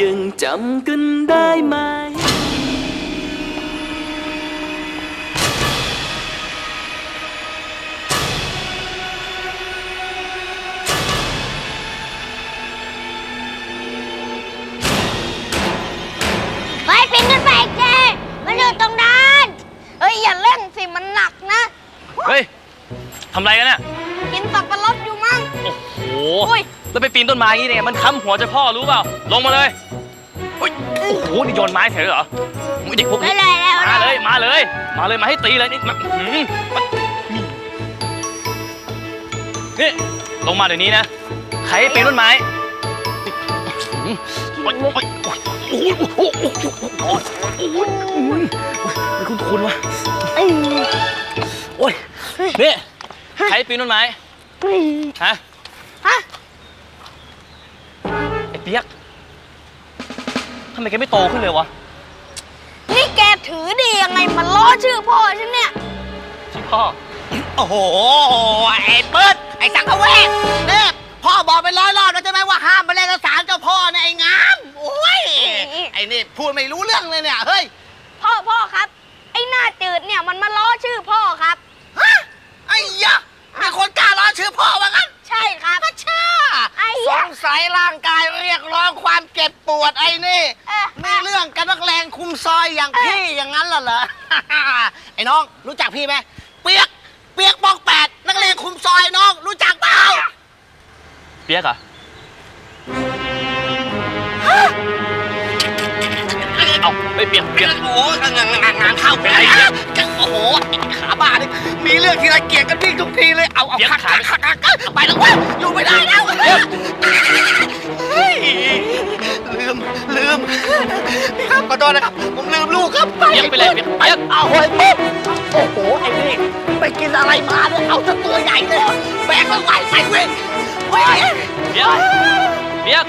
ยังจำกันได้ไหมเฮ้ยปีนขึ้นไปอีกเจมันอยู่ตรงนั้นเฮ้ย อย่าเล่นสิ มันหนักนะ เฮ้ยทำไรกันเนี่ยกินสับปะรดอยู่มั้ง โอ้โหอุ้ย แล้วไปปีนต้นไม้อย่างนี้ได้ไงมันค้ำหัวเจะพ่อรู้เปล่า ลงมาเลยเฮ้ย โอ้โหนี่โยนไม้เฉยเหรออุ๊ยเด็กพวกไม่นี้เลยแล้วมาเลย มาเลย มาเลย มาให้ตีเลยนี่มาอื้อหือมานี่ ลงมาเดี๋ยวนี้นะ ใครให้ปีนต้นไม้นี่อื้อหือโอ๊ยโอ๊ยโอ้โหโอ้โหโอ้โหโอ้โหโอ้โหโอ้ยมันคุ้นๆวะโอ้ยนี่ใครให้ปีนต้นไม้ ฮะ ฮะ ไอ้เปียกทำไมแกไม่โตขึ้นเลยวะ นี่แกถือดียังไงมันล้อชื่อพ่อฉันเนี่ยชื่อพ่อ โอ้โห ไอ้เปิดไอ้สังฆเวชเนี่ยพ่อบอกไปร้อยรอบแล้วใช่ไหมว่าห้ามมาเล่นกับสารเจ้าพ่อเนี่ยไอ้งามโอ้ยไอ้นี่พูดไม่รู้เรื่องเลยเนี่ย เฮ้ย พ่อพ่อครับ ไอ้หน้าจืดเนี่ยมันมาล้อชื่อพ่อครับ ฮะ ไอ้ยะมีคนกล้าล้อชื่อพ่อว่างั้นใช่ครับพระชาไอ้สยะ งสัยร่างกายเรียกร้องความเจ็บปวดไอ้นี่ เอ๊ะ มีเรื่องกับนักเลงคุมซอยอย่างพี่อย่างนั้นเหรอเหรอ ไอ้น้องรู้จักพี่ไหมเปียกเปียกบอกแปดนักเลงคุมซอยน้อง รู้จักเปล่าเปียกเหรอเอาไปเปียกเปียกโอ้โหงานงานงานเข้าไปไอ้เหี้ยจะโอ้โหขาบ้านี่มีเรื่องที่ไรเกลียดกันวิ่งทุกทีเลยเอาเอาขาขาขาขาไปแล้วเว้ยอยู่ไม่ได้แล้วเฮ้ยลื มลืมพี่ครับขอโทษนะครับผมลืมลูกครับเปียกไปเลยเปียกเปียกเอาเฮ้ยปุ๊บโอ้โหไอ้นี่ไปกินอะไรมาเนี่ยเอาซะตัวใหญ่เลยแบกไม่ไหวไปเว้ยเว้ยเปียกเปียก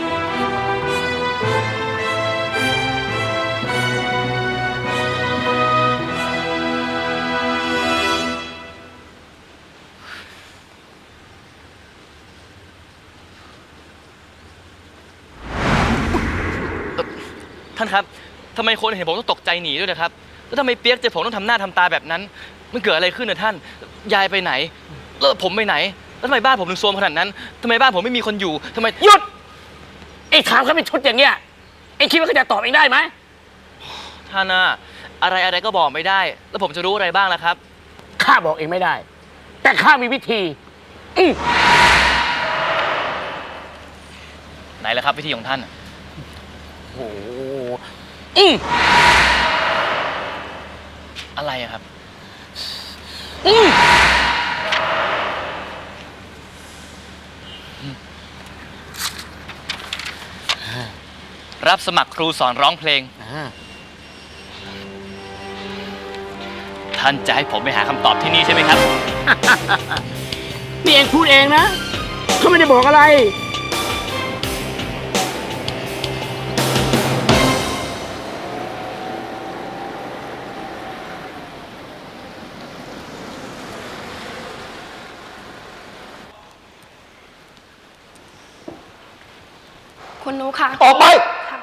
านครับทำไมคนเห็นผมต้องตกใจหนีด้วยนะครับ แล้วทำไมเปียกเจอผมต้องทำหน้าทำตาแบบนั้น มันเกิดอะไรขึ้นนะท่าน ยายไปไหน แล้วผมไปไหน แล้วทำไมบ้านผมถึงโซมขนาดนั้นทำไมบ้านผมไม่มีคนอยู่ทำไม หยุดไอ้ถามเขาเป็นชุดอย่างเงี้ยไอ้คิดว่าเขาจะตอบเองได้ไหมท่านอะอะไรอะไรก็บอกไม่ได้ แล้วผมจะรู้อะไรบ้างล่ะครับ ข้าบอกเองไม่ได้ แต่ข้ามีวิธีอื้อไหนล่ะครับวิธีของท่านอะโอ้โห อื้ออะไรอะครับ อื้อรับสมัครครูสอนร้องเพลง อ่าท่านจะให้ผมไปหาคำตอบที่นี่ใช่ไหมครับ นี่เองพูดเองนะเขาไม่ได้บอกอะไร คุณนุค่ะ ออกไป ค่ะ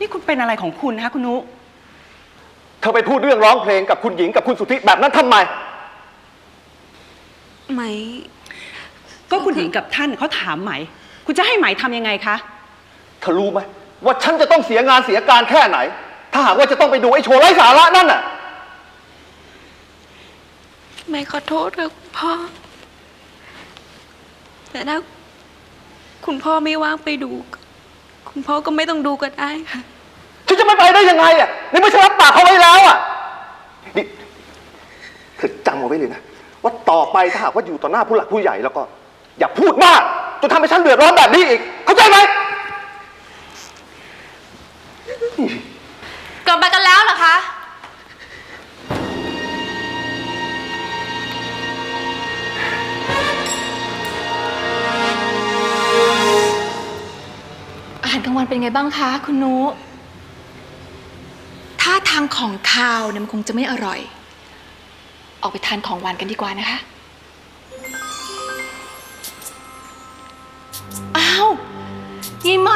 นี่คุณเป็นอะไรของคุณนะคะคุณนุ เธอไปพูดเรื่องร้องเพลงกับคุณหญิงกับคุณสุธิแบบนั้นทำไม ไหม ก็คุณหญิงกับท่านเขาถามไหม คุณจะให้ไหมทำยังไงคะ เธอรู้ไหมว่าฉันจะต้องเสียงานเสียการแค่ไหน ถ้าหากว่าจะต้องไปดูไอ้โชว์ไร้สาระนั่นน่ะ ไหมขอโทษค่ะคุณพ่อ แต่ถ้า คุณพ่อไม่ว่างไปดู คุณพ่อก็ไม่ต้องดูก็ได้ค่ะ ฉันจะไม่ไปได้ยังไงอะนี่ไม่ใช่รับปากเขาไว้แล้วอะนี่เธอจำเอาไว้เลยนะ ว่าต่อไปถ้าหากว่าอยู่ต่อหน้าผู้หลักผู้ใหญ่แล้วก็ อย่าพูดมากจนทำให้ฉันเดือดร้อนแบบนี้อีก เข้าใจไหม เป็นไงบ้างคะ คุณนุถ้าทางของคาวเนี่ยมันคงจะไม่อร่อย ออกไปทานของหวานกันดีกว่านะคะ อ้าวยี่ไหม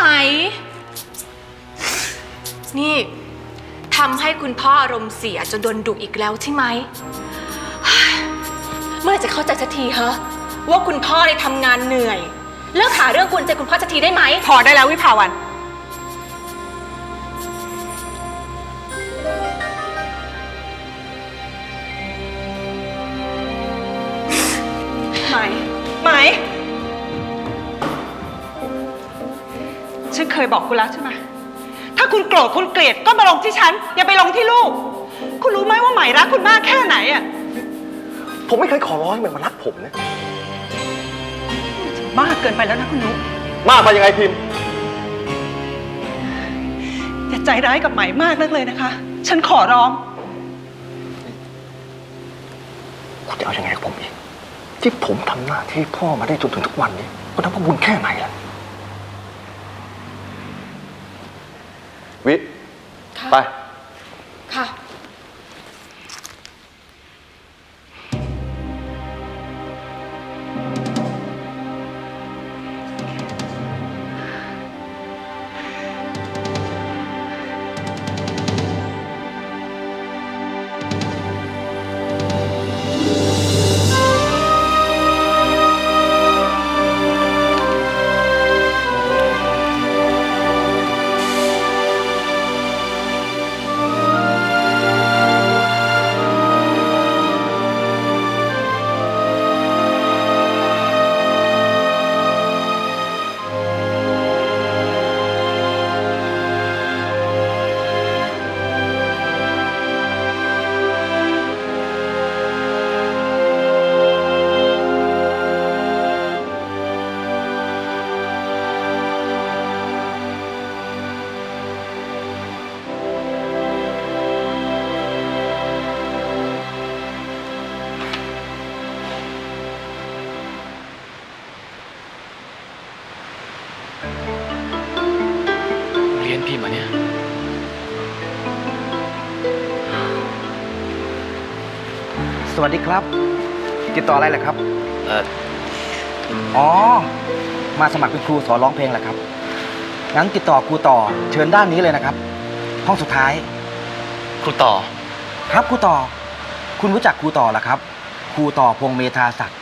นี่ทำให้คุณพ่ออารมณ์เสียจนโดนดุอีกแล้วใช่ไหม เมื่อไหร่จะเข้าใจสักทีฮะว่าคุณพ่อได้ทำงานเหนื่อย เลิกหาเรื่องกวนใจคุณพ่อสักทีได้ไหม พอได้แล้ววิภาวัน ไหมไหม ฉันเคยบอกคุณแล้วใช่ไหม ถ้าคุณโกรธคุณเกลียดก็มาลงที่ฉัน อย่าไปลงที่ลูก คุณรู้ไหมว่าไหมรักคุณมากแค่ไหนอะผมไม่เคยขอร้องให้มันมารักผมนะ มากเกินไปแล้วนะคุณนุ๊กมากไปยังไงพิมพ์ อย่าใจร้ายกับไหมมากนักเลยนะคะ ฉันขอร้อง คุณจะเอาอยัางไงกับผมอีก ที่ผมทำหน้าที่พ่อมาได้จนถึงทุกวันนี้ก็นับว่าบุญแค่ไหนล่ะ วิ ไป เรียนพิมพ์เหรอเนี่ย สวัสดีครับ ติดต่ออะไรเหรอครับ เอออ๋อ มาสมัครเป็นครูสอนร้องเพลงเหรอครับ งั้นติดต่อครูต่อเชิญด้านนี้เลยนะครับ ห้องสุดท้าย ครูต่อ ครับครูต่อ คุณรู้จักครูต่อเหรอครับ ครูต่อพงษ์เมธาศักดิ์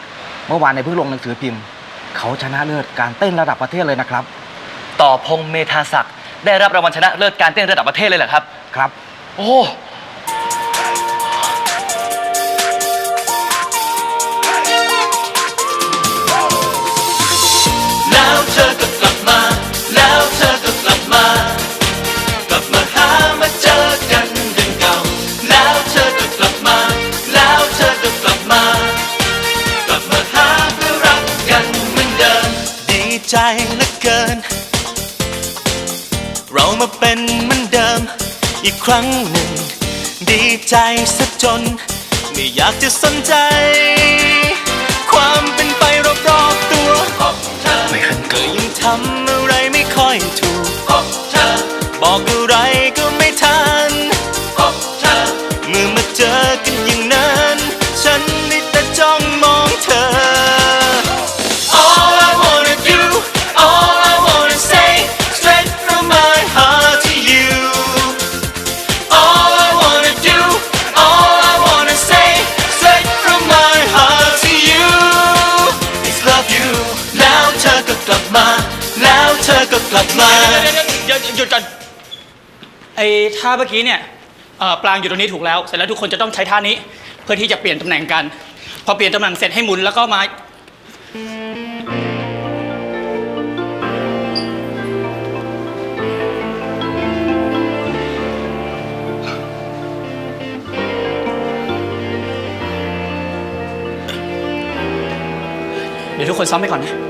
เมื่อวานในเพิ่งลงหนังสือพิมพ์ เขาชนะเลิศการเต้นระดับประเทศเลยนะครับ ต่อพงษ์เมธาศักดิ์ได้รับรางวัลชนะเลิศการเต้นระดับประเทศเลยเหรอครับ ครับ โอ้ เกิน เรามาเป็นเหมือนเดิม อีกครั้งหนึ่ง ดีใจซะจน ไม่อยากจะสนใจ เดี๋ยวหยุดก่อนไอ้ท่าเมื่อกี้เนี่ยเอ่อปลางอยู่ตรงนี้ถูกแล้ว เสร็จแล้วทุกคนจะต้องใช้ท่านี้ เพื่อที่จะเปลี่ยนตำแหน่งกัน พอเปลี่ยนตำแหน่งเสร็จให้หมุนแล้วก็มา เดี๋ยวทุกคนซ้อมไปก่อนนะ